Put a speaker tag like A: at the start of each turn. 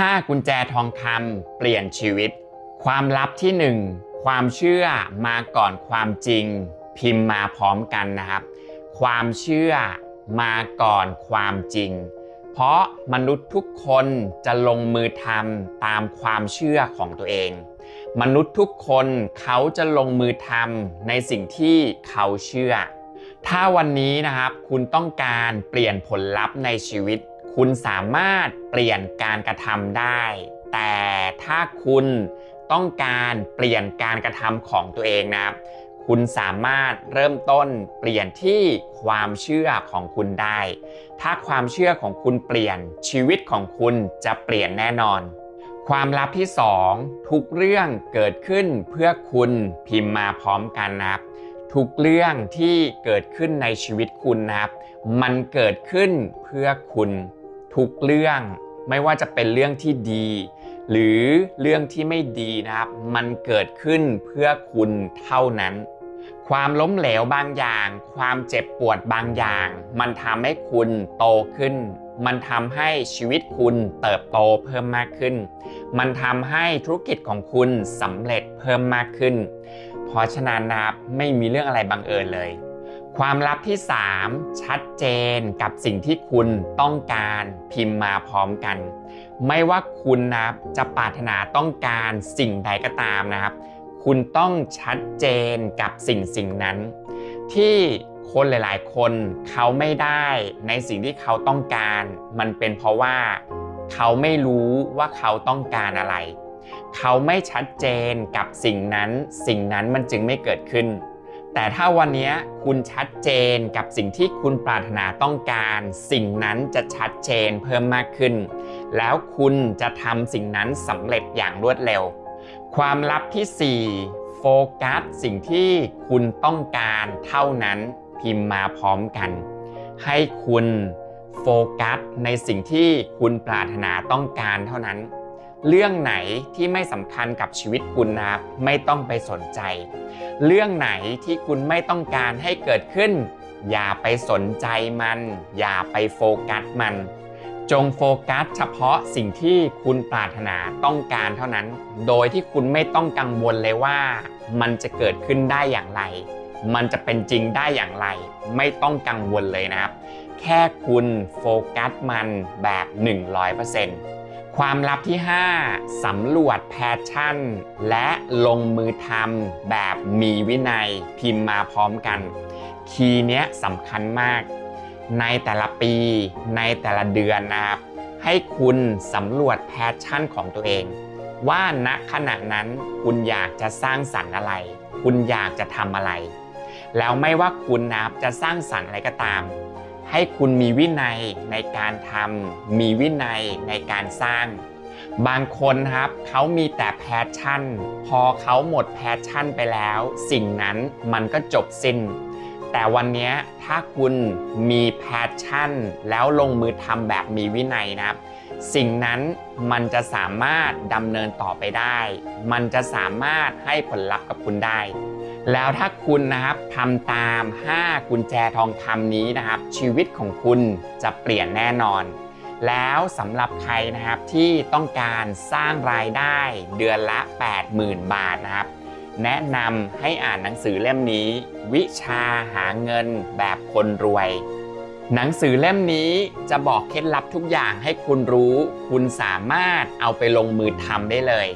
A: 5 กุญแจทองคำเปลี่ยนชีวิต ความลับที่ 1 ความเชื่อมาก่อนความจริง พิมพ์มาพร้อมกันนะครับ ความเชื่อมาก่อนความจริง เพราะมนุษย์ทุกคนจะลงมือทำตามความเชื่อของตัวเอง มนุษย์ทุกคนเขาจะลงมือทำในสิ่งที่เขาเชื่อ ถ้าวันนี้นะครับคุณต้องการเปลี่ยนผลลัพธ์ในชีวิต คุณสามารถเปลี่ยนการกระทำได้ แต่ถ้าคุณต้องการเปลี่ยนการกระทำของตัวเองนะครับ คุณสามารถเริ่มต้นเปลี่ยนที่ความเชื่อของคุณได้ ถ้าความเชื่อของคุณเปลี่ยนชีวิตของคุณจะเปลี่ยนแน่นอน ความลับที่ 2 ทุกเรื่องเกิดขึ้นเพื่อคุณพิมพ์มาพร้อมกันนะครับทุกเรื่องที่เกิดขึ้นในชีวิตคุณนะครับ มันเกิดขึ้นเพื่อคุณ ทุกเรื่องไม่ว่าจะเป็นเรื่องที่ดี หรือเรื่องที่ไม่ดีนะครับ มันเกิดขึ้นเพื่อคุณเท่านั้น ความล้มเหลวบางอย่าง ความเจ็บปวดบางอย่าง มันทำให้คุณโตขึ้น มันทำให้ชีวิตคุณเติบโตเพิ่มมากขึ้น มันทำให้ธุรกิจของคุณสำเร็จเพิ่มมากขึ้น เพราะฉะนั้นนะครับไม่มีเรื่องอะไรบังเอิญเลย ความลับที่ 3 ชัดเจนกับสิ่งที่คุณต้องการพิมพ์มาพร้อมกัน ไม่ว่าคุณนะจะปรารถนาต้องการสิ่งใดก็ตามนะครับ คุณต้องชัดเจนกับสิ่งสิ่งนั้น ที่คนหลาย ๆ คนเขาไม่ได้ในสิ่งที่เขาต้องการ มันเป็นเพราะว่าเขาไม่รู้ว่าเขาต้องการอะไร เขาไม่ชัดเจนกับสิ่งนั้น สิ่งนั้นมันจึงไม่เกิดขึ้น แต่ถ้าวันนี้คุณชัดเจนกับสิ่งที่คุณปรารถนาต้องการ สิ่งนั้นจะชัดเจนเพิ่มมากขึ้น แล้วคุณจะทำสิ่งนั้นสำเร็จอย่างรวดเร็ว ความลับที่ 4 โฟกัสสิ่งที่คุณต้องการเท่านั้นพิมพ์มาพร้อมกัน ให้คุณโฟกัสในสิ่งที่คุณปรารถนาต้องการเท่านั้น เรื่องไหนที่ไม่สำคัญกับชีวิตคุณนะครับไม่ต้องไปสนใจ เรื่องไหนที่คุณไม่ต้องการให้เกิดขึ้น อย่าไปสนใจมัน อย่าไปโฟกัสมัน จงโฟกัสเฉพาะสิ่งที่คุณปรารถนาต้องการเท่านั้น โดยที่คุณไม่ต้องกังวลเลยว่า มันจะเกิดขึ้นได้อย่างไร มันจะเป็นจริงได้อย่างไร ไม่ต้องกังวลเลยนะครับ แค่คุณโฟกัสมันแบบ 100% ความลับที่ 5สำรวจแพชชั่น และลงมือทำแบบมีวินัยพิมพ์มาพร้อมกัน คีย์เนี้ยสำคัญมาก ในแต่ละปีในแต่ละเดือนนะครับ ให้คุณสำรวจแพชชั่นของตัวเอง ว่าณขณะนั้นคุณอยากจะสร้างสรรค์อะไร คุณอยากจะทำอะไร แล้วไม่ว่าคุณนะครับจะสร้างสรรค์อะไรก็ตาม ให้คุณมีวินัยในการทำมีวินัยในการสร้าง บางคนครับเขามีแต่แพชชั่น พอเขาหมดแพชชั่นไปแล้ว สิ่งนั้นมันก็จบสิ้น แต่วันนี้ถ้าคุณมีแพชชั่น แล้วลงมือทำแบบมีวินัยนะครับสิ่งนั้นมันจะสามารถดำเนินต่อไปได้ มันจะสามารถให้ผลลัพธ์กับคุณได้ แล้วถ้าคุณนะครับทำตาม 5 กุญแจทองคำนี้นะครับ ชีวิตของคุณจะเปลี่ยนแน่นอน แล้วสำหรับใครนะครับที่ต้องการสร้างรายได้เดือนละ 80,000 บาทนะครับ แนะนำให้อ่านหนังสือเล่มนี้ วิชาหาเงินแบบคนรวย หนังสือเล่มนี้จะบอกเคล็ดลับทุกอย่างให้คุณรู้ คุณสามารถเอาไปลงมือทำได้เลย